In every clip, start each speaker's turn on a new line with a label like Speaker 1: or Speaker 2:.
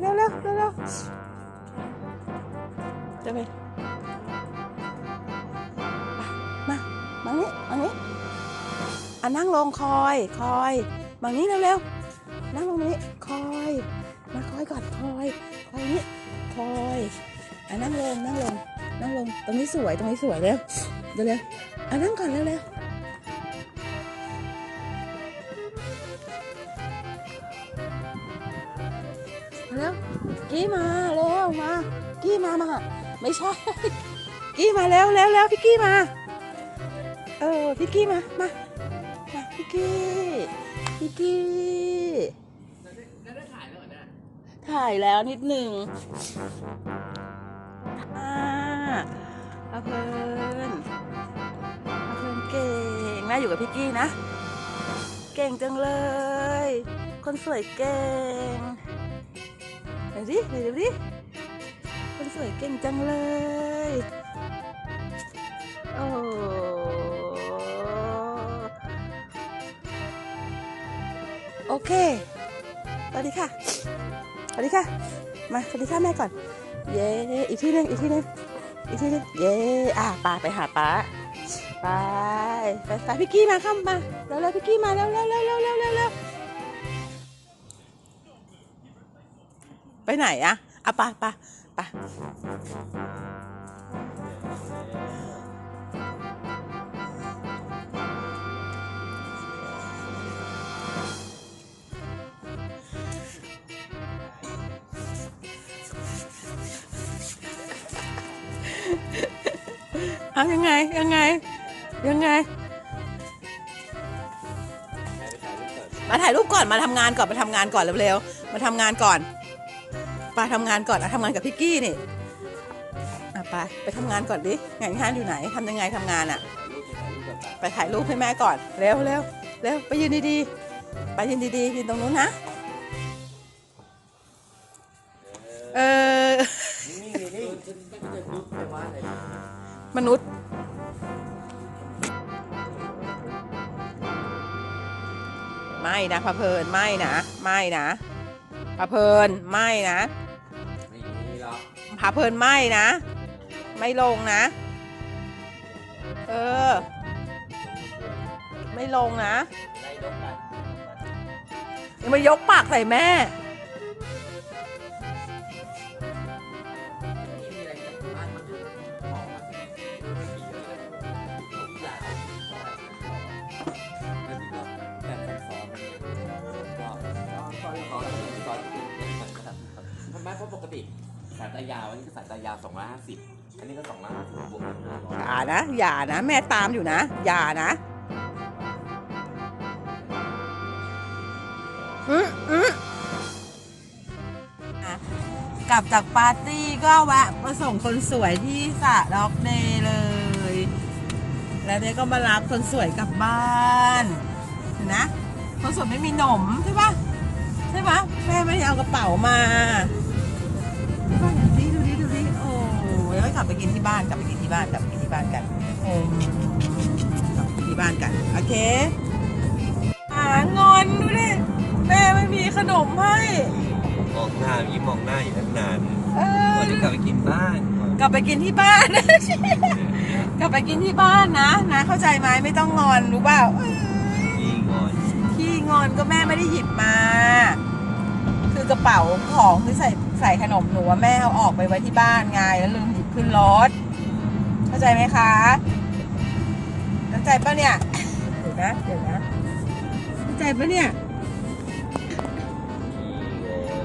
Speaker 1: เร็วเร็วเร็วเร็วจะไปมามานี้มานี้อะนั่งลงคอยคอยมานี้เร็วเร็วนั่งลงนี้คอย มาคอยก่อนคอยคอยนี้คอยอะนั่งลงนั่งลงนั่งลงตรงนี้สวยตรงนี้สวยเร็วเร็วเร็วอะนั่งก่อนเร็วเร็ว มาแล้วกี้มาเร็วมากี้มามาไม่ใช่กี้มาแล้วแล้วแล้วพี่กี้มา เออพี่กี้มามามาพี่กี้พี่กี้ถ่ายแล้วนิดหนึ่งอ่าอาเพลินอาเพลินเก่งแม่อยู่กับพี่กี้นะ เก่งจังเลย คนสวยเก่ง ดี๋ยวดิเดี๋ยวดิคนสวยเก่งจังเลย โอ้โอเคสวัสดีค่ะสวัสดีค่ะ มาสวัสดีค่ะแม่ก่อน เย้อีกทีหนึงอีกทีหนึงอีกทีหนึงเย้อะป้าไปหาป้าไปไปไปพี่กี้มาเข้ามาเร็วเร็วพี่กี้มาเร็วเร็วเร็วเร็วเร็ว ไปไหนอะอะไปไปไปเอายังไง ยังไง ยังไง มาถ่ายรูปก่อนมาทำงานก่อนมาทำงานก่อนเร็วๆมาทำงานก่อน ไปทำงานก่อนอะทำงานกับพี่กี้นี่อะไปไปทำงานก่อนดิงานงานอยู่ไหนทำยังไงทำงานอะไปถ่ายรูปให้แม่ก่อน เร็วเร็วเร็วไปยืนดีๆ ไปยืนดีๆยืนตรงนู้นนะ เออ มนุษย์ ไม่นะพะเพลินไม่นะ ไม่นะพะเพลินไม่นะ
Speaker 2: หรอก
Speaker 1: พะเพลินไม่นะ ไม่ลงนะ เออ ไม่ลงนะ
Speaker 2: ไล่นกกัน
Speaker 1: ยังมายกปากใส่แม่
Speaker 2: นี่มีอะไรจากบ้าน มันอยู่ของมันไม่มีเลยทุกอย่าวนี่ก็แบบซ้อนๆก็ซ้อนซ้าะปกติสายตายาวอันนี้ก็สายตายาว250อันนี้ก็250บวกกัน500
Speaker 1: อย่านะ อย่านะ แม่ตามอยู่นะ อย่านะอืมอืมอะกลับจากปาร์ตี้ก็แวะมาส่งคนสวยที่สระด็อกเดย์เลย แล้วเนี่ยก็มารับคนสวยกลับบ้านเห็นนะ คนสวยไม่มีหนมใช่ปะใช่ปะแม่ไม่ได้เอากระเป๋ามา กลับไปกินที่บ้านกลับไปกินที่บ้านกลับไปกินที่บ้านกันโอ้กลับไปกินที่บ้านกันโอเคหางอนดูดิแม่ไม่มีขนมให้
Speaker 2: มองหน้ายิ้มมองหน้าอยู่ตั้งนาน
Speaker 1: เออ
Speaker 2: ก่อนจะกลับไปกินบ้าน
Speaker 1: กลับไปกินที่บ้าน กลับไปกินที่บ้านนะนะ เข้าใจไหมไม่ต้องงอนรู้เปล่าเอ้ย
Speaker 2: ยิงก่อน
Speaker 1: ขี้งอนก็แม่ไม่ได้หยิบมา คือกระเป๋าของที่ใส่ใส่ขนมหนูอะแม่เอาออกไปไว้ที่บ้านไงแล้วลืมหยิบ ขึ้นรถ เข้าใจไหมคะเข้าใจปะเนี่ยเดี๋ยวนะเดี๋ยวนะเข้าใจปะเนี่ย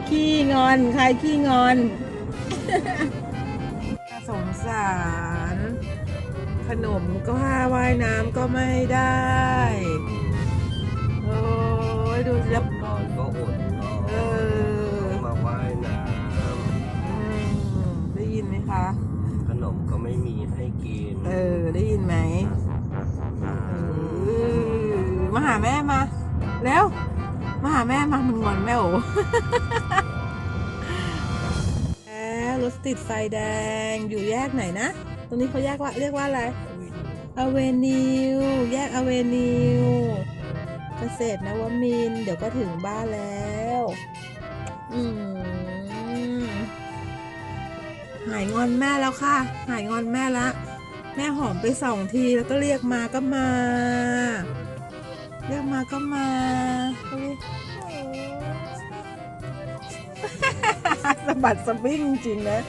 Speaker 1: ขี้งอน ใครขี้งอนสงสาร ขนมก็ผ้าว่ายน้ำก็ไม่ได้ โอ้ยดูแล้ว
Speaker 2: นอนก็อด มา
Speaker 1: หาแม่มา แล้ว มาหาแม่มามึงงอนแม่โอ้แอรถติดไฟแดงอยู่แยกไหนนะ ตรงนี้เขาแยกว่าเรียกว่าอะไรอเวนิว แยกอเวนิว เกษตรนวมิน เดี๋ยวก็ถึงบ้านแล้ว อืหายงอนแม่แล้วค่ะ หายงอนแม่ละ แม่หอมไปสองทีแล้วก็เรียกมาก็มา เรียกมาก็มาสบัดสะบิ้งจริงนะ